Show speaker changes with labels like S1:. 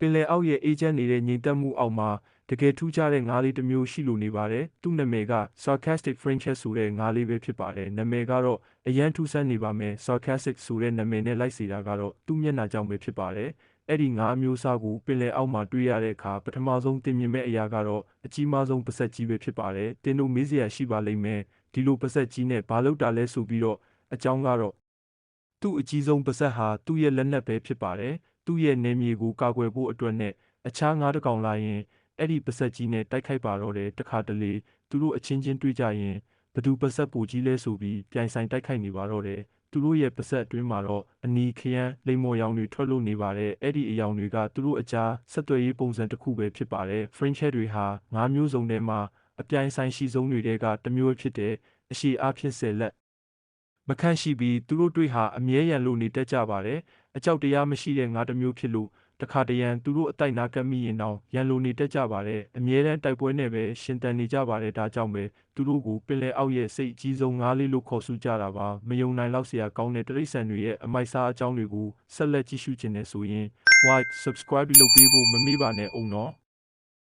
S1: ပင်လယ်အောက်ရဲ့အေဂျင့်နေတဲ့ငြိမ်သက်မှုအောက်မှာတကယ်ထူးခြားတဲ့ငါးလေးတစ်မျိုးရှိလို့နေပါတယ်။သူ့နာမည်က Sarcastic Frenches ဆိုတဲ့ငါးလေးပဲဖြစ်ပါတယ်။နာမည်ကတော့အရန်ထူးဆန်းနေပါမယ်။ Sarcastic ဆိုတဲ့နာမည်နဲ့လိုက်စေတာကတော့သူ့မျက်နှာကြောင့်ပဲဖြစ်ပါတယ်။အဲ့ဒီငါးအမျိုးအစားကိုပင်လယ်အောက်မှာတွေ့ရတဲ့အခါပထမဆုံးတင်မြင်မဲ့အရာကတော့အကြီးမားဆုံးပါဆက်ကြီးပဲဖြစ်ပါတယ်။တင်တို့မေးစရာရှိပါလိမ့်မယ်။ဒီလိုပါဆက်ကြီးနဲ့ဘာလို့တာလဲဆိုပြီးတော့အကြောင်းကတော့သူ့အကြီးဆုံးပါဆက်ဟာသူ့ရဲ့လက်နက်ပဲဖြစ်ပါတယ်။ သူ့ရဲ့နေမြေကိုကာကွယ်ဖို့အတွက်နဲ့အခြားငါးတစ်ကောင်လာရင်အဲ့ဒီပါဆက်ကြီးနဲ့တိုက်ခိုက်ပါတော့တယ်တခါတလေသူတို့အချင်းချင်းတွေ့ကြရင်ဘသူပါဆက်ပူကြီးလဲဆိုပြီးပြိုင်ဆိုင်တိုက်ခိုက်နေပါတော့တယ်သူတို့ရဲ့ပါဆက်အတွင်းမှာတော့အနီခရမ်းလိမ္မော်ရောင်တွေထွက်လို့နေပါတယ်အဲ့ဒီအယောင်တွေကသူတို့အကြားဆက်သွယ်ရေးပုံစံတစ်ခုပဲဖြစ်ပါတယ် French တွေဟာငါးမျိုးစုံထဲမှာအပြိုင်ဆိုင်ရှိဆုံးတွေကတစ်မျိုးဖြစ်တဲ့အရှိအဖြစ်ဆယ်လက် မခန့်ရှိပြီးသူတို့တွေ့ဟာအမြဲရန်လို့နေတတ်ကြပါတယ်အကြောက်တရားမရှိတဲ့ငါတစ်မျိုးဖြစ်လို့တခါတရံသူတို့အတိုက်နာကပ်မိရင်တော့ရန်လို့နေတတ်ကြပါတယ်အမြဲတမ်းတိုက်ပွဲနဲ့ပဲရှင်တန်နေကြပါတယ်ဒါကြောင့်ပဲသူတို့ကိုပင်လယ်အောက်ရဲ့စိတ်အကြီးဆုံးငါးလေးလို့ခေါ်ဆိုကြတာပါမယုံနိုင်လောက်စရာကောင်းတဲ့တရိษံတွေရဲ့အမိုက်စားအကြောင်းတွေကိုဆက်လက်ကြည့်ရှုခြင်းနဲ့ဆိုရင် like subscribe လုပ်ပေးဖို့မမေ့ပါနဲ့အောင်နော်